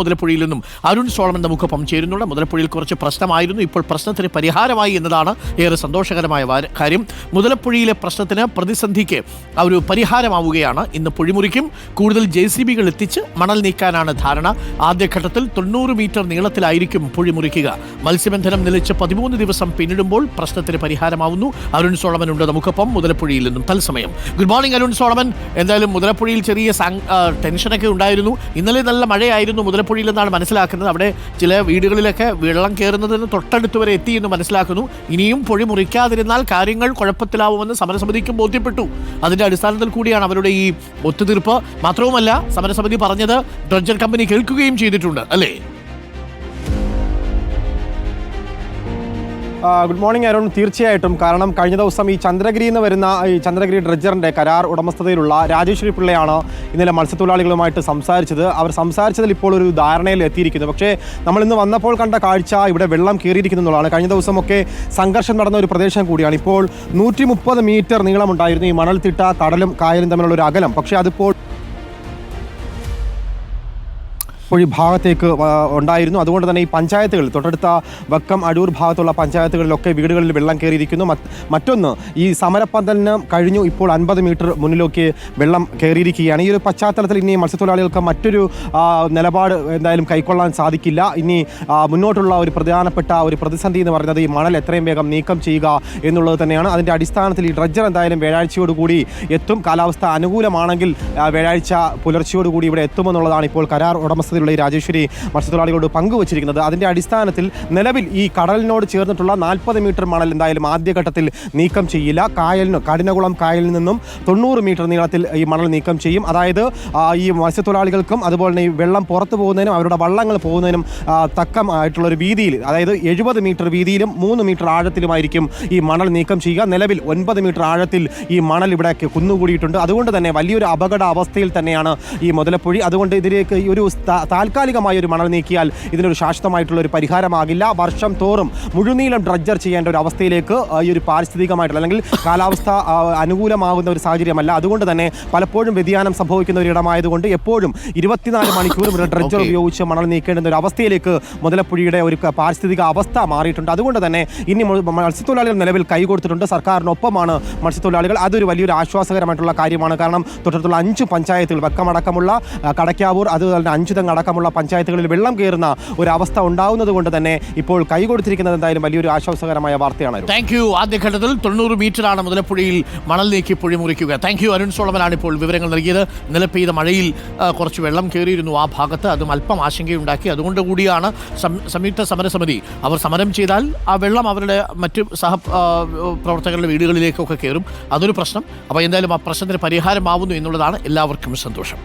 മുതലപ്പുഴയിൽ നിന്നും അരുൺ സോളമൻ നമുക്കൊപ്പം ചേരുന്നുണ്ട്. മുതലപ്പുഴയിൽ കുറച്ച് പ്രശ്നമായിരുന്നു. ഇപ്പോൾ പ്രശ്നത്തിന് പരിഹാരമായി എന്നതാണ് ഏറെ സന്തോഷകരമായ കാര്യം. മുതലപ്പുഴയിലെ പ്രശ്നത്തിന് പ്രതിസന്ധിക്ക് ഒരു പരിഹാരമാവുകയാണ്. ഇന്ന് പൊഴിമുറിക്കും കൂടുതൽ ജെ സി ബികൾ എത്തിച്ച് മണൽ നീക്കാനാണ് ധാരണ. ആദ്യഘട്ടത്തിൽ തൊണ്ണൂറ് മീറ്റർ നീളത്തിലായിരിക്കും പൊഴിമുറിക്കുക. മത്സ്യബന്ധനം നിലച്ച് പതിമൂന്ന് ദിവസം പിന്നിടുമ്പോൾ പ്രശ്നത്തിന് പരിഹാരമാവുന്നു. അരുൺ സോളമൻ ഉണ്ട് നമുക്കൊപ്പം മുതലപ്പുഴയിൽ നിന്നും തത്സമയം. Good morning Arun Solomon. എന്തായാലും മുതലപ്പുഴയിൽ ചെറിയ ടെൻഷനൊക്കെ ഉണ്ടായിരുന്നു. ഇന്നലെ നല്ല മഴയായിരുന്നു മുതലപ്പുഴയിൽ എന്നാണ് മനസ്സിലാക്കുന്നത്. അവിടെ ചില വീടുകളിലൊക്കെ വെള്ളം കയറുന്നതിന് തൊട്ടടുത്ത് വരെ എത്തി എന്ന് മനസ്സിലാക്കുന്നു. ഇനിയും പൊഴി മുറിക്കാതിരുന്നാൽ കാര്യങ്ങൾ കുഴപ്പത്തിലാവുമെന്ന് സമരസമിതിക്കും ബോധ്യപ്പെട്ടു. അതിന്റെ അടിസ്ഥാനത്തിൽ കൂടിയാണ് അവരുടെ ഈ ഒത്തുതീർപ്പ്. മാത്രവുമല്ല സമരസമിതി പറഞ്ഞത് ഡ്രഡ്ജർ കമ്പനി കേൾക്കുകയും ചെയ്തിട്ടുണ്ട് അല്ലേ? Good morning Arun. തീർച്ചയായിട്ടും. കാരണം കഴിഞ്ഞ ദിവസം ഈ ചന്ദ്രഗിരി എന്ന് വരുന്ന ഈ ചന്ദ്രഗിരി ഡ്രഡ്ജറിന്റെ കരാർ ഉടമസ്ഥതയിലുള്ള രാജേശ്വരി പിള്ളയാണ് ഇന്നലെ മത്സ്യത്തൊഴിലാളികളുമായിട്ട് സംസാരിച്ചത്. അവർ സംസാരിച്ചതിൽ ഇപ്പോൾ ഒരു ധാരണയിൽ എത്തിയിരിക്കുന്നു. പക്ഷേ നമ്മൾ ഇന്ന് വന്നപ്പോൾ കണ്ട കാഴ്ച ഇവിടെ വെള്ളം കയറിയിരിക്കുന്നു എന്നുള്ളതാണ്. കഴിഞ്ഞ ദിവസമൊക്കെ സംഘർഷം നടന്ന ഒരു പ്രദേശം കൂടിയാണ്. ഇപ്പോൾ നൂറ്റി മീറ്റർ നീളമുണ്ടായിരുന്നു ഈ മണൽത്തിട്ട കടലും കായലും തമ്മിലുള്ള ഒരു അകലം. പക്ഷേ അതിപ്പോൾ ഈ ഭാഗത്തേക്ക് ഉണ്ടായിരുന്നു. അതുകൊണ്ട് തന്നെ ഈ പഞ്ചായത്തുകൾ തൊട്ടടുത്ത വക്കം അടൂർ ഭാഗത്തുള്ള പഞ്ചായത്തുകളിലൊക്കെ വീടുകളിൽ വെള്ളം കയറിയിരിക്കുന്നു. മറ്റൊന്ന് ഈ സമരപ്പന്തലിന് കഴിഞ്ഞു. ഇപ്പോൾ അൻപത് മീറ്റർ മുന്നിലേക്ക് വെള്ളം കയറിയിരിക്കുകയാണ്. ഈ ഒരു പശ്ചാത്തലത്തിൽ ഇനി മത്സ്യത്തൊഴിലാളികൾക്ക് മറ്റൊരു നിലപാട് എന്തായാലും കൈക്കൊള്ളാൻ സാധിക്കില്ല. ഇനി മുന്നോട്ടുള്ള ഒരു പ്രധാനപ്പെട്ട ഒരു പ്രതിസന്ധി എന്ന് പറയുന്നത് ഈ മണൽ എത്രയും വേഗം നീക്കം ചെയ്യുക എന്നുള്ളത് തന്നെയാണ്. അതിന്റെ അടിസ്ഥാനത്തിൽ ഈ ഡ്രഡ്ജർ എന്തായാലും വ്യാഴാഴ്ചയോടുകൂടി എത്തും. കാലാവസ്ഥ അനുകൂലമാണെങ്കിൽ വ്യാഴാഴ്ച പുലർച്ചയോടുകൂടി ഇവിടെ എത്തുമെന്നുള്ളതാണ് ഇപ്പോൾ കരാർ ഉടമസ്ഥതയിലുള്ള ഈ രാജേശ്വരി മത്സ്യത്തൊഴിലാളികളോട് പങ്കുവച്ചിരിക്കുന്നത്. അതിന്റെ അടിസ്ഥാനത്തിൽ നിലവിൽ ഈ കടലിനോട് ചേർന്നിട്ടുള്ള നാൽപ്പത് മീറ്റർ മണൽ എന്തായാലും ആദ്യഘട്ടത്തിൽ നീക്കം ചെയ്യില്ല. കായലിന് കഠിനകുളം കായലിൽ നിന്നും തൊണ്ണൂറ് മീറ്റർ നീളത്തിൽ ഈ മണൽ നീക്കം ചെയ്യും. അതായത് ഈ മത്സ്യത്തൊഴിലാളികൾക്കും അതുപോലെ തന്നെ ഈ വെള്ളം പുറത്തു പോകുന്നതിനും അവരുടെ വള്ളങ്ങൾ പോകുന്നതിനും തക്കം തക്കമായിട്ടുള്ള ഒരു വീതിയിൽ അതായത് എഴുപത് മീറ്റർ വീതിയിലും മൂന്ന് മീറ്റർ ആഴത്തിലുമായിരിക്കും ഈ മണൽ നീക്കം ചെയ്യുക. നിലവിൽ ഒൻപത് മീറ്റർ ആഴത്തിൽ ഈ മണൽ ഇവിടെ കുന്നുകൂടിയിട്ടുണ്ട്. അതുകൊണ്ട് തന്നെ വലിയൊരു അപകട അവസ്ഥയിൽ തന്നെയാണ് ഈ മുതലപ്പുഴി. അതുകൊണ്ട് ഇതിലേക്ക് ഒരു താൽക്കാലികമായ ഒരു മണൽ നീക്കിയാൽ ഇതിനൊരു ശാശ്വതമായിട്ടുള്ള ഒരു പരിഹാരമാകില്ല. വർഷം തോറും മുഴുനീളം ഡ്രഡ്ജർ ചെയ്യേണ്ട ഒരു അവസ്ഥയിലേക്ക് ഈ ഒരു പാരിസ്ഥിതികമായിട്ടുള്ള അല്ലെങ്കിൽ കാലാവസ്ഥ അനുകൂലമാകുന്ന ഒരു സാഹചര്യമല്ല. അതുകൊണ്ട് തന്നെ പലപ്പോഴും വ്യതിയാനം സംഭവിക്കുന്ന ഒരു ഇടമായതുകൊണ്ട് എപ്പോഴും ഇരുപത്തിനാല് മണിക്കൂറും ഇവിടെ ഡ്രഡ്ജർ ഉപയോഗിച്ച് മണൽ നീക്കേണ്ടുന്ന ഒരു അവസ്ഥയിലേക്ക് മുതലപ്പുഴയുടെ ഒരു പാരിസ്ഥിതിക അവസ്ഥ മാറിയിട്ടുണ്ട്. അതുകൊണ്ട് തന്നെ ഇനി മത്സ്യത്തൊഴിലാളികൾ നിലവിൽ കൈ കൊടുത്തിട്ടുണ്ട് സർക്കാരിനൊപ്പമാണ് മത്സ്യത്തൊഴിലാളികൾ. അതൊരു വലിയൊരു ആശ്വാസകരമായിട്ടുള്ള കാര്യമാണ്. കാരണം തൊട്ടടുത്തുള്ള അഞ്ച് പഞ്ചായത്തുകൾ വക്കമടക്കമുള്ള കടക്കാവൂർ അതുപോലെ തന്നെ അഞ്ചുതങ്ങ് അടക്കമുള്ള പഞ്ചായത്തുകളിൽ വെള്ളം കയറുന്ന ഒരു അവസ്ഥ ഉണ്ടാവുന്നത് കൊണ്ട് തന്നെ ഇപ്പോൾ കൈ കൊടുത്തിരിക്കുന്നത് എന്തായാലും വലിയൊരു ആശ്വാസകരമായ വാർത്തയാണ്. താങ്ക് യു ആദ്യഘട്ടത്തിൽ തൊണ്ണൂറ് മീറ്ററാണ് മുതലപ്പുഴയിൽ മണൽ നീക്കി പുഴി മുറിക്കുക താങ്ക് യു അരുൺ സോളമനാണ് ഇപ്പോൾ വിവരങ്ങൾ നൽകിയത്. ഇന്നലെ പെയ്ത മഴയിൽ കുറച്ച് വെള്ളം കയറിയിരുന്നു ആ ഭാഗത്ത്. അതും അല്പം ആശങ്കയുണ്ടാക്കി. അതുകൊണ്ട് കൂടിയാണ് സംയുക്ത സമരസമിതി. അവർ സമരം ചെയ്താൽ ആ വെള്ളം അവരുടെ മറ്റ് സഹ പ്രവർത്തകരുടെ വീടുകളിലേക്കൊക്കെ കയറും. അതൊരു പ്രശ്നം. അപ്പോൾ എന്തായാലും ആ പ്രശ്നത്തിന് പരിഹാരമാവുന്നു എന്നുള്ളതാണ് എല്ലാവർക്കും സന്തോഷം.